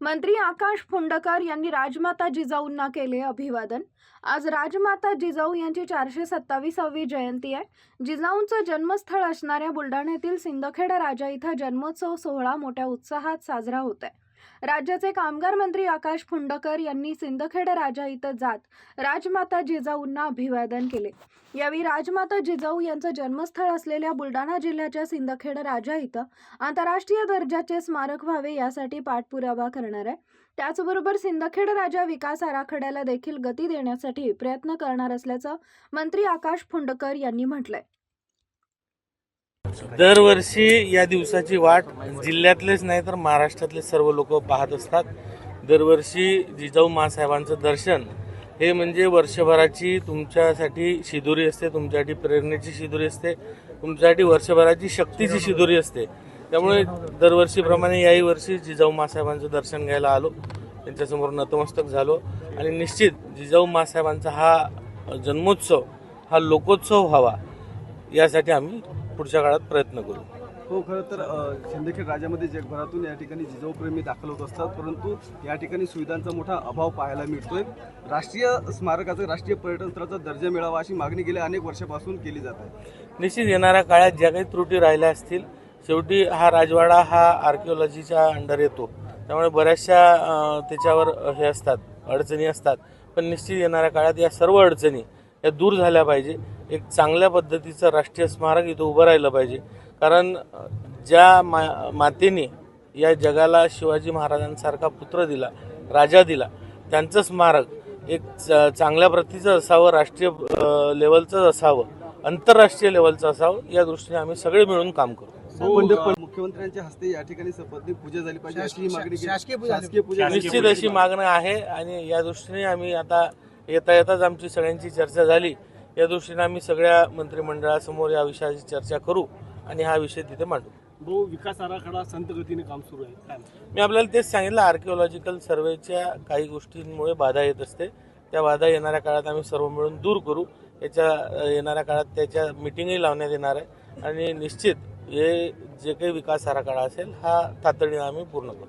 मंत्री आकाश फुंडकर यांनी राजमाता जिजाऊंना केले अभिवादन. आज राजमाता जिजाऊ यांची चारशे सत्तावीसावी जयंती आहे. जिजाऊंचं जन्मस्थळ असणाऱ्या बुलढाण्यातील सिंदखेड राजा इथं जन्मोत्सव सोहळा मोठ्या उत्साहात साजरा होत आहे राज्याचे कामगार मंत्री आकाश फुंडकर यांनी सिंदखेड राजा इथं जात राजमाता जिजाऊंना अभिवादन केले. यावेळी राजमाता जिजाऊ यांचं जन्मस्थळ असलेल्या बुलढाणा जिल्ह्याच्या सिंदखेड राजा इथं आंतरराष्ट्रीय दर्जाचे स्मारक व्हावे यासाठी पाठपुरावा करणार आहे. त्याचबरोबर सिंदखेड राजा विकास आराखड्याला देखील गती देण्यासाठी प्रयत्न करणार असल्याचं मंत्री आकाश फुंडकर यांनी म्हटलंय. दरवर्षी या दिवसाची वाट जिल्ह्यातलेच नाही तर महाराष्ट्रातले सर्व लोक पाहत असतात. दरवर्षी जिजाऊ मासाहेबांचं दर्शन हे म्हणजे वर्षभराची तुमच्यासाठी शिदुरी असते तुमच्यासाठी प्रेरणेची शिदुरी असते तुमच्यासाठी वर्षभराची शक्तीची शिदुरी असते. त्यामुळे दरवर्षीप्रमाणे याही वर्षी जिजाऊ मासाहेबांचं दर्शन घ्यायला आलो. त्यांच्यासमोर नतमस्तक झालो. आणि निश्चित जिजाऊ मासाहेबांचा हा जन्मोत्सव हा लोकोत्सव व्हावा यासाठी आम्ही पुढच्या काळात प्रयत्न करू. हो खरं तर सिंदखेड राज्यामध्ये जगभरातून या ठिकाणी जिजाऊ प्रेमी दाखल होत असतात. परंतु या ठिकाणी सुविधांचा मोठा अभाव पाहायला मिळतोय. राष्ट्रीय स्मारकाचा राष्ट्रीय पर्यटन स्थळाचा दर्जा मिळावा अशी मागणी गेल्या अनेक वर्षापासून केली जात आहे. निश्चित येणाऱ्या काळात ज्या काही त्रुटी राहिल्या असतील शेवटी हा राजवाडा हा आर्किओलॉजीच्या अंडर येतो. त्यामुळे बऱ्याचशा त्याच्यावर हे असतात अडचणी असतात. पण निश्चित येणाऱ्या काळात या सर्व अडचणी या दूर झाल्या पाहिजे. एक चांगल्या पद्धतीचं राष्ट्रीय स्मारक इथं उभं राहिलं पाहिजे. कारण ज्या मा मातेने या जगाला शिवाजी महाराजांसारखा पुत्र दिला राजा दिला त्यांचं स्मारक एक च- चांगल्या प्रतीचं असावं राष्ट्रीय अं, लेवलचं असावं आंतरराष्ट्रीय लेवलचं असावं या दृष्टीने आम्ही सगळे मिळून काम करू पण पण मुख्यमंत्र्यांच्या हस्ते या ठिकाणी पूजा झाली पाहिजे अशी ही मागणी शासकीय पूजा निश्चित अशी मागणं आहे आणि या दृष्टीने आम्ही आता येता येताच आमची सगळ्यांची चर्चा झाली. या दृष्टीने आम्ही सगळ्या मंत्रिमंडळासमोर या विषयाची चर्चा करू आणि हा विषय तिथे मांडू. भाऊ विकास आराखडा संत गतीने काम सुरू आहे. काय मी आपल्याला तेच सांगितलं आर्किओलॉजिकल सर्वेच्या काही गोष्टींमुळे बाधा येत असते. त्या बाधा येणाऱ्या काळात आम्ही सर्व मिळून दूर करू. याच्या अ, येणाऱ्या काळात त्याच्या मिटिंगही लावण्यात येणार आहे. आणि निश्चित हे जे काही विकास आराखडा असेल हा तातडीने आम्ही पूर्ण करू.